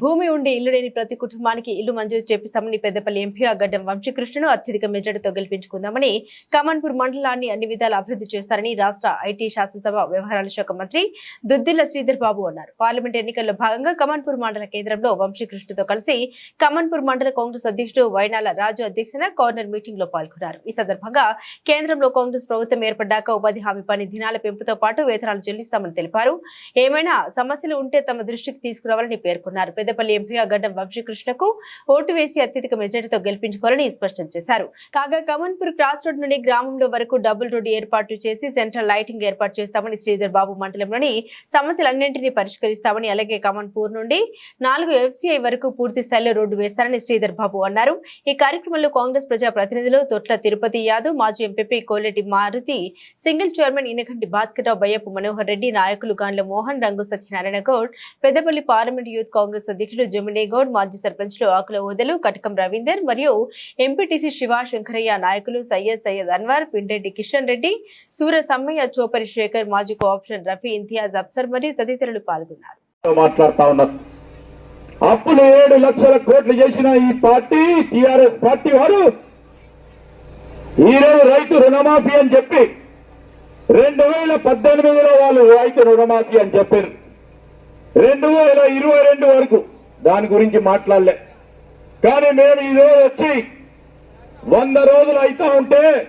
భూమి ఉండి ఇల్లు లేని ప్రతి కుటుంబానికి ఇల్లు మంజూరు చేపిస్తామని పెద్దపల్లి ఎంపీ అగ్గడ్డం వంశీకృష్ణను అత్యధిక మెజార్టీతో గెలిపించుకుందామని కమన్పూర్ మండలాన్ని అన్ని విధాలు అభివృద్ధి చేస్తారని రాష్ట్ర ఐటీ శాసనసభ వ్యవహారాల శాఖ మంత్రి దుద్దిల్ల శ్రీధర్ బాబు అన్నారు. పార్లమెంట్ ఎన్నికల్లో భాగంగా కమన్పూర్ మండల కేంద్రంలో వంశీకృష్ణతో కలిసి కమన్పూర్ మండల కాంగ్రెస్ అధ్యక్షుడు వైనాల రాజు అధ్యక్షన కార్నర్ మీటింగ్లో పాల్గొన్నారు. ఈ సందర్భంగా కేంద్రంలో కాంగ్రెస్ ప్రభుత్వం ఏర్పడ్డాక ఉపాధి హామీ పని దినాల పెంపుతో పాటు వేతనాలు చెల్లిస్తామని తెలిపారు. ఏమైనా సమస్యలు ఉంటే తమ దృష్టికి తీసుకురావాలని పేర్కొన్నారు. పెద్దపల్లి ఎంపీ గడ్డం వంశీకృష్ణకు ఓటు వేసి అత్యధిక మెజార్టీతో గెలిపించుకోవాలని స్పష్టం చేశారు. కాగా కమన్పూర్ క్రాస్ రోడ్ నుండి గ్రామంలో వరకు డబుల్ రోడ్డు ఏర్పాటు చేసి సెంట్రల్ లైటింగ్ ఏర్పాటు చేస్తామని శ్రీధర్ బాబు మండలంలోని సమస్యలన్నింటినీ పరిష్కరిస్తామని అలాగే కమన్పూర్ నుండి నాలుగు ఎఫ్సీఐ వరకు పూర్తి స్థాయిలో రోడ్డు వేస్తారని శ్రీధర్ బాబు అన్నారు. ఈ కార్యక్రమంలో కాంగ్రెస్ ప్రజా ప్రతినిధులు తొట్ల తిరుపతి యాదవ్ మాజీ MP Koleti Maruti single chairman Inakanti Bhaskar Rao Bayyappa Manohar Reddy నాయకులు గాండ్ల మోహన్ రంగు సత్యనారాయణ గౌడ్ పెద్దపల్లి పార్లమెంట్ యూత్ కాంగ్రెస్ అధ్యక్షుడు జమినేగౌడ్ మాజీ సర్పంచ్లు ఆకుల ఓదలు కటకం రవీందర్ మరియు ఎంపీటీసీ శివ శంకరయ్య నాయకులు సయ్యద్ సయ్యద్ అన్వర్ పిండెడ్డి కిషన్ రెడ్డి సూర సమ్మయ్య చోపరి శేఖర్ మాజీ కోఆప్షన్ రఫీ ఇంతియాజ్ అఫ్సర్ మరియు తదితరులు పాల్గొన్నారు. మాట్లాడుతా ఉన్నారు. అప్పులు ఏడు లక్షల కోట్లు చేసిన ఈ పార్టీ టిఆర్ఎస్ పార్టీ వారు ఈరోజు రైతు రుణమాఫీ అని చెప్పి రెండు వేల పద్దెనిమిదిలో వాళ్ళు రైతు రుణమాఫీ అని చెప్పారు. రెండు వేల ఇరవై రెండు వరకు. దాని గురించి మాట్లాడలే. కానీ మేము ఈరోజు వచ్చి వంద రోజులు అయితా ఉంటే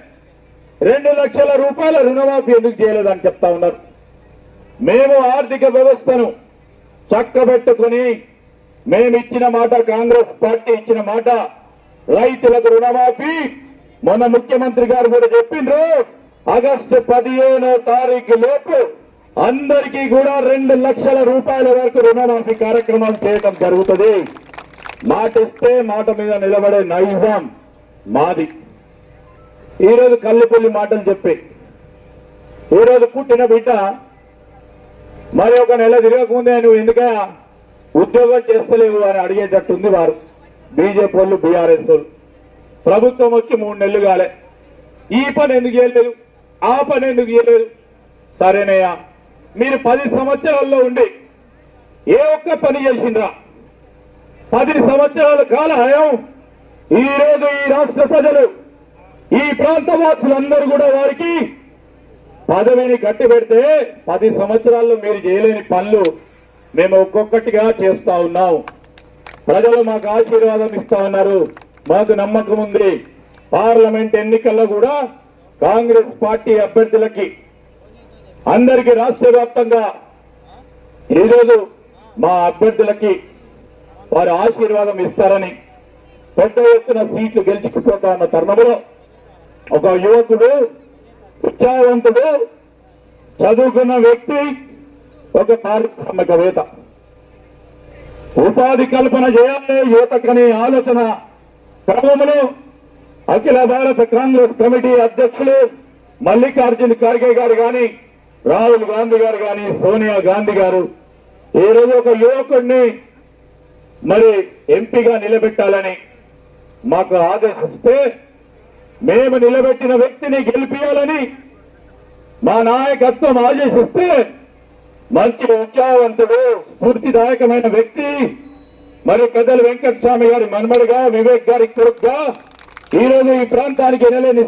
రెండు లక్షల రూపాయల రుణమాఫీ ఎందుకు చేయలేదని చెప్తా ఉన్నారు. మేము ఆర్థిక వ్యవస్థను చక్కబెట్టుకుని మేమిచ్చిన మాట కాంగ్రెస్ పార్టీ ఇచ్చిన మాట రైతులకు రుణమాఫీ. మన ముఖ్యమంత్రి గారు కూడా చెప్పిండ్రు ఆగస్టు పదిహేనో తారీఖు లోపు అందరికీ కూడా రెండు లక్షల రూపాయల వరకు రుణమాఫీ కార్యక్రమాలు చేయటం జరుగుతుంది. మాటిస్తే మాట మీద నిలబడే నైజాం మాది. ఈరోజు కల్లుపల్లి మాటలు చెప్పి. ఈరోజు పుట్టిన బిడ్డ మరి ఒక నెల తిరగకముందే నువ్వు ఎందుక ఉద్యోగం చేస్తలేవు అని అడిగేటట్టుంది వారు. బీజేపీ వాళ్ళు బీఆర్ఎస్ వాళ్ళు. ప్రభుత్వం వచ్చి మూడు నెలలు కాలే. ఈ పని ఎందుకు చేయలేదు? ఆ పని ఎందుకు చేయలేదు? సరేనయ్యా మీరు పది సంవత్సరాల్లో ఉండి ఏ ఒక్క పని చేసిండ్రా? పది సంవత్సరాల కాల హయం ఈ రోజు ఈ రాష్ట్ర ప్రజలు ఈ ప్రాంత వాసులందరూ కూడా వారికి పదవిని కట్టి పెడితే పది సంవత్సరాల్లో మీరు చేయలేని పనులు మేము ఒక్కొక్కటిగా చేస్తా ఉన్నాం. ప్రజలు మాకు ఆశీర్వాదం ఇస్తా ఉన్నారు. మాకు నమ్మకం ఉంది. పార్లమెంట్ ఎన్నికల్లో కూడా కాంగ్రెస్ పార్టీ అభ్యర్థులకి అందరికీ రాష్ట్ర వ్యాప్తంగా ఈరోజు మా అభ్యర్థులకి వారి ఆశీర్వాదం ఇస్తారని పెద్ద ఎత్తున సీట్లు గెలుచుకుపోతా ఉన్న తరుణంలో ఒక యువకుడు ఉత్సాహవంతుడు చదువుకున్న వ్యక్తి ఒక పారిశ్రామికవేత్త. ఉపాధి కల్పన చేయాలి యువతకనే ఆలోచన క్రమంలో అఖిల భారత కాంగ్రెస్ కమిటీ అధ్యక్షులు మల్లికార్జున ఖార్గే గారు కానీ రాహుల్ గాంధీ గారు కానీ సోనియా గాంధీ గారు ఈ రోజు ఒక యువకుడిని మరి ఎంపీగా నిలబెట్టాలని మాకు ఆదేశిస్తే మేము నిలబెట్టిన వ్యక్తిని గెలిపించాలని మా నాయకత్వం ఆదేశిస్తే మంచి ఉత్సాహవంతుడు స్ఫూర్తిదాయకమైన వ్యక్తి. మరి పెద్దలు వెంకట స్వామి గారి మన్మడుగా వివేక్ గారి కొడుకుగా ఈరోజు ఈ ప్రాంతానికి ఎనలేని